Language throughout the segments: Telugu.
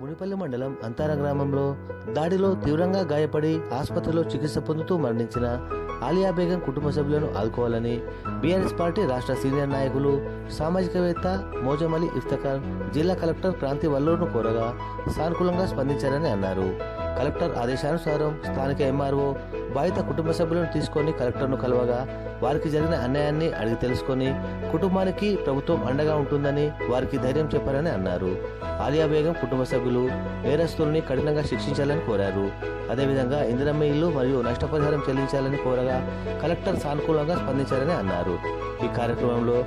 మునిపల్లి మండలం అంతార గ్రామంలో దాడిలో తీవ్రంగా గాయపడి ఆసుపత్రిలో చికిత్స పొందుతూ మరణించిన ఆలియా బేగం కుటుంబ సభ్యులను ఆదుకోవాలని బీఆర్ఎస్ పార్టీ రాష్ట్ర సీనియర్ నాయకులు సామాజికవేత్త మోజమలి ఇఫ్తఖార్ జిల్లా కలెక్టర్ క్రాంతి వల్లూరును కోరగా సానుకూలంగా స్పందించారని అన్నారు. కలెక్టర్ ఆదేశానుసారం స్థానిక ఎంఆర్ఓ బాధిత కుటుంబ సభ్యులను తీసుకొని కలెక్టర్ను కలవగా వారికి జరిగిన అన్యాయాన్ని అడిగి తెలుసుకొని కుటుంబానికి ప్రభుత్వం అండగా ఉంటుందని వారికి ధైర్యం చెప్పారని అన్నారు. ఆలియా బేగం కుటుంబ సభ్యులు నేరస్తుల్ని కఠినంగా శిక్షించాలని కోరారు. అదేవిధంగా ఇందిరమ్మ ఇల్లు మరియు నష్టపరిహారం చెల్లించాలని కోరగా కలెక్టర్ సానుకూలంగా స్పందించారని అన్నారు. ఈ కార్యక్రమంలో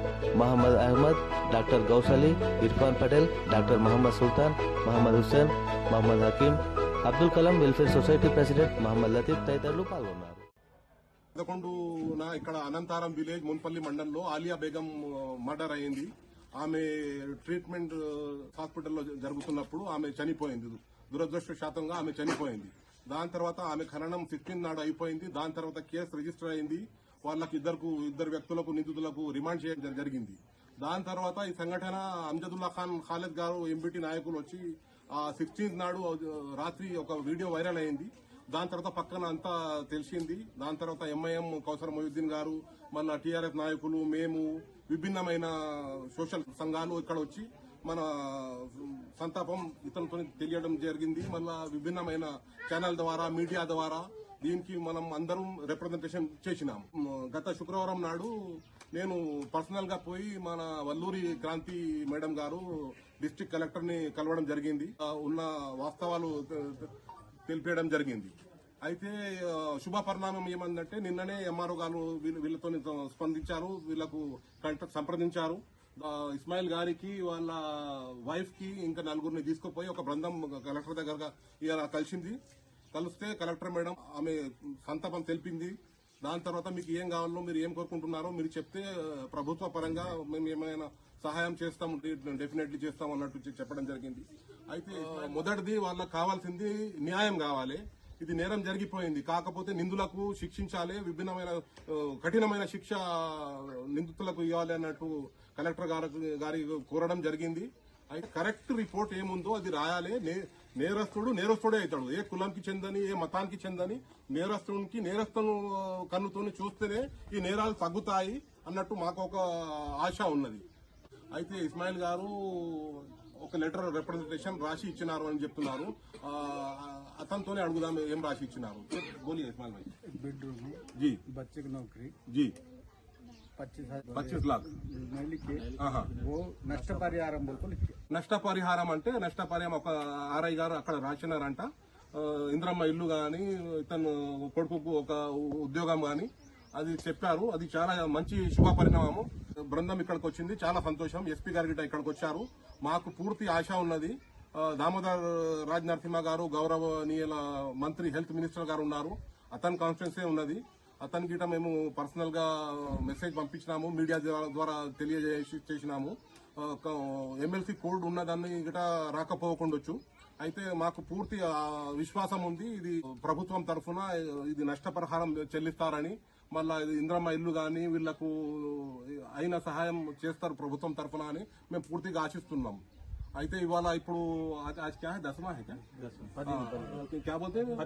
Mohammed Ahmed doctor Gousali Irfan Patel doctor Mohammed Sultan Mohammed Hussain Mohammed Hakeem Abdul Kalam welfare society president Mohammed Latif తదితరులు పాల్గొన్నారు. పదకొండున ఇక్కడ అనంతారం విలేజ్ మున్పల్లి మండలంలో ఆలియా బేగం మర్డర్ అయింది. ఆమె ట్రీట్మెంట్ హాస్పిటల్లో జరుగుతున్నప్పుడు ఆమె చనిపోయింది. దురదృష్టశాతంగా ఆమె చనిపోయింది. దాని తర్వాత ఆమె ఖననం ఫిఫ్టీన్ నాడు అయిపోయింది. దాని తర్వాత కేసు రిజిస్టర్ అయింది. వాళ్ళకి ఇద్దరు ఇద్దరు వ్యక్తులకు నిందితులకు రిమాండ్ చేయడం జరిగింది. దాని తర్వాత ఈ సంఘటన అంజదుల్లా ఖాన్ ఖాలిద్ గారు ఎంబీటీ నాయకులు వచ్చి ఆ సిక్స్టీన్త్ నాడు రాత్రి ఒక వీడియో వైరల్ అయింది. దాని తర్వాత పక్కన అంతా తెలిసింది. దాని తర్వాత ఎంఐఎం కౌసర్ మొయుద్దీన్ గారు మళ్ళీ టీఆర్ఎఫ్ నాయకులు మేము విభిన్నమైన సోషల్ సంఘాలు ఇక్కడ వచ్చి మన సంతాపం ఇతనితో తెలియడం జరిగింది. మళ్ళా విభిన్నమైన ఛానల్ ద్వారా మీడియా ద్వారా దీనికి మనం అందరం రిప్రజెంటేషన్ చేసినాం. గత శుక్రవారం నాడు నేను పర్సనల్గా పోయి మన వల్లూరి క్రాంతి మేడం గారు డిస్టిక్ కలెక్టర్ని కలవడం జరిగింది. ఉన్న వాస్తవాలు తెలిపేయడం జరిగింది. అయితే శుభ పరిణామం ఏమందంటే నిన్ననే ఎంఆర్ఓ గారు వీళ్ళ- వీళ్ళతో స్పందించారు. వీళ్ళకు కలెక్టర్ సంప్రదించారు. ఇస్మాయిల్ గారికి వాళ్ళ వైఫ్కి ఇంకా నలుగురిని తీసుకుపోయి ఒక బృందం కలెక్టర్ దగ్గర ఇలా కలిసింది. కలిస్తే కలెక్టర్ మేడం ఆమె సంతాపం తెలిపింది. దాని తర్వాత మీకు ఏం కావాలో మీరు ఏం కోరుకుంటున్నారో మీరు చెప్తే ప్రభుత్వ పరంగా మేము ఏమైనా సహాయం చేస్తాం డెఫినెట్లీ చేస్తాం అన్నట్టు చెప్పడం జరిగింది. అయితే మొదటిది వాళ్ళకి కావాల్సింది న్యాయం కావాలి. ఇది నేరం జరిగిపోయింది. కాకపోతే నిందులకు శిక్షించాలి విభిన్నమైన కఠినమైన శిక్ష నిందితులకు ఇవ్వాలి అన్నట్టు కలెక్టర్ గారు గారి కోరడం జరిగింది. అయితే కరెక్ట్ రిపోర్ట్ ఏముందో అది రాయాలి. నే- నేరస్తుడు నేరస్తుడే అవుతాడు. ఏ కులంకి చెందని ఏ మతానికి చెందని నేరస్తునికి నేరస్తును కన్నుతోని చూస్తేనే ఈ నేరాలు తగ్గుతాయి అన్నట్టు మాకు ఒక ఆశ ఉన్నది. అయితే ఇస్మాయిల్ గారు ఒక లెటర్ రిప్రజెంటేషన్ రాసి ఇచ్చినారు అని చెప్తున్నారు. అతనితోనే అడుగుదాం ఏం రాసి ఇచ్చినారు. బోలియే ఇస్మాయిల్ భాయ్ बेडरूम है जी बच्चे की నష్టపరిహారం అంటే నష్టపరిహారం ఒక ఆర్ఐ గారు అక్కడ రాసినారంట. ఇంద్రమ్మ ఇల్లు కానీ ఇతను కొడుకు ఒక ఉద్యోగం కానీ అది చెప్పారు. అది చాలా మంచి శుభ పరిణామము బృందం ఇక్కడికి వచ్చింది. చాలా సంతోషం. ఎస్పీ గారు గిట్ట ఇక్కడికి వచ్చారు. మాకు పూర్తి ఆశ ఉన్నది. దామోదర్ రాజ్ నరసింహ గారు గౌరవనీయుల మంత్రి హెల్త్ మినిస్టర్ గారు ఉన్నారు. అతని కాన్ఫిడెన్సే ఉన్నది. అతని గిట మేము పర్సనల్గా మెసేజ్ పంపించినాము. మీడియా ద్వారా- ద్వారా తెలియజేసి చేసినాము. ఎమ్మెల్సీ కోడ్ ఉన్నదాన్ని గిట రాకపోకుండొచ్చు. అయితే మాకు పూర్తి విశ్వాసం ఉంది. ఇది ప్రభుత్వం తరఫున ఇది నష్టపరిహారం చెల్లిస్తారని మళ్ళా ఇది ఇంద్రమ్మ ఇల్లు గాని వీళ్లకు అయిన సహాయం చేస్తారు ప్రభుత్వం తరఫున అని మేము పూర్తిగా ఆశిస్తున్నాం అయితే ఇవాళ ఇప్పుడు आज आज क्या है दसवां है क्या हाँ, क्या बोलते हैं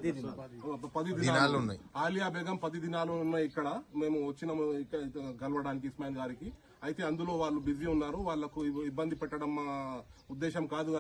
పది దినాలు ఉన్నాయి ఆలియా బేగం పది దినాలు ఉన్నాయి ఇక్కడ మేము వచ్చినాము ఇక్కడ కలవడానికి ఇస్మాయిల్ గారికి అయితే అందులో వాళ్ళు బిజీ ఉన్నారు వాళ్ళకు ఇబ్బంది పెట్టడం మా ఉద్దేశం కాదు